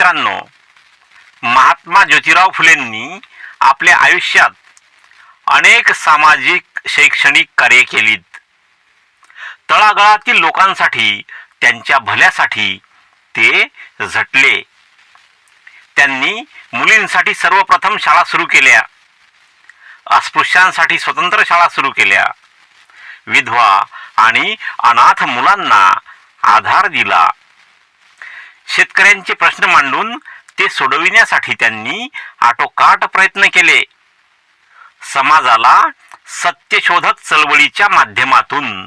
मित्रांनो महात्मा ज्योतिराव फुलेंनी आपल्या आयुष्यात अनेक सामाजिक शैक्षणिक कार्य केलीत. तळागाळातील लोकांसाठी त्यांच्या भल्यासाठी ते झटले. त्यांनी मुलींसाठी सर्वप्रथम शाळा सुरू केल्या. अस्पृश्यांसाठी स्वतंत्र शाळा सुरू केल्या. विधवा आणि अनाथ मुलांना आधार दिला. शेतकऱ्यांचे प्रश्न मांडून ते सोडविण्यासाठी त्यांनी आटोकाट प्रयत्न केले. समाजाला सत्यशोधक चळवळीच्या माध्यमातून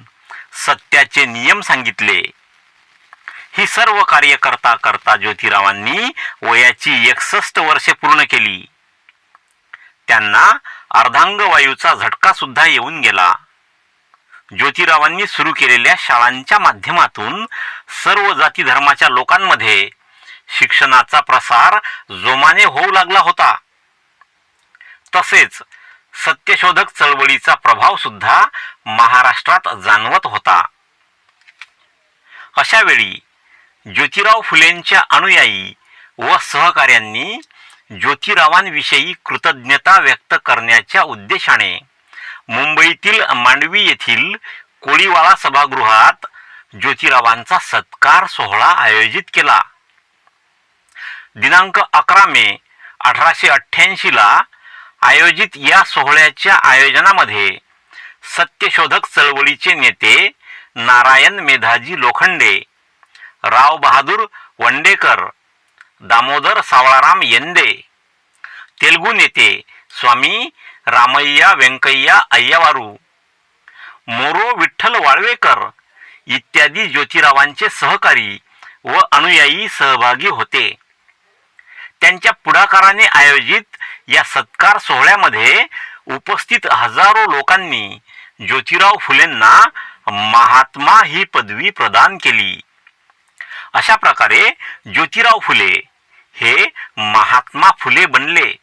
सत्याचे नियम सांगितले. ही सर्व कार्य करता करता ज्योतिरावांनी वयाची एकसष्ट वर्षे पूर्ण केली. त्यांना अर्धांगवायूचा झटका सुद्धा येऊन गेला. ज्योतिरावांनी सुरू केलेल्या शाळांच्या माध्यमातून सर्व जाती धर्माच्या लोकांमध्ये शिक्षणाचा प्रसार जोमाने होऊ लागला होता. तसेच सत्यशोधक चळवळीचा प्रभाव सुद्धा महाराष्ट्रात जाणवत होता. अशा वेळी ज्योतिराव फुलेंच्या अनुयायी व सहकाऱ्यांनी ज्योतिरावांविषयी कृतज्ञता व्यक्त करण्याच्या उद्देशाने मुंबईतील मांडवी येथील कोळीवाळा सभागृहात ज्योतिरावांचा सत्कार सोहळा आयोजित केला. दिनांक अकरा मे अठराशे अठ्ठ्याऐंशीला आयोजित या सोहळ्याच्या आयोजनामध्ये सत्यशोधक चळवळीचे नेते नारायण मेधाजी लोखंडे राव बहादूर वंडेकर दामोदर सावळाराम येंदे तेलगू नेते स्वामी रामय्या व्यंकय्या अय्यावारू मोरो विठ्ठल वाळवेकर इत्यादी ज्योतिरावांचे सहकारी व अनुयायी सहभागी होते. त्यांच्या पुढाकाराने आयोजित या सत्कार सोहळ्यामध्ये उपस्थित हजारो लोकांनी ज्योतिराव फुलेंना महात्मा ही पदवी प्रदान केली. अशा प्रकारे ज्योतिराव फुले हे महात्मा फुले बनले.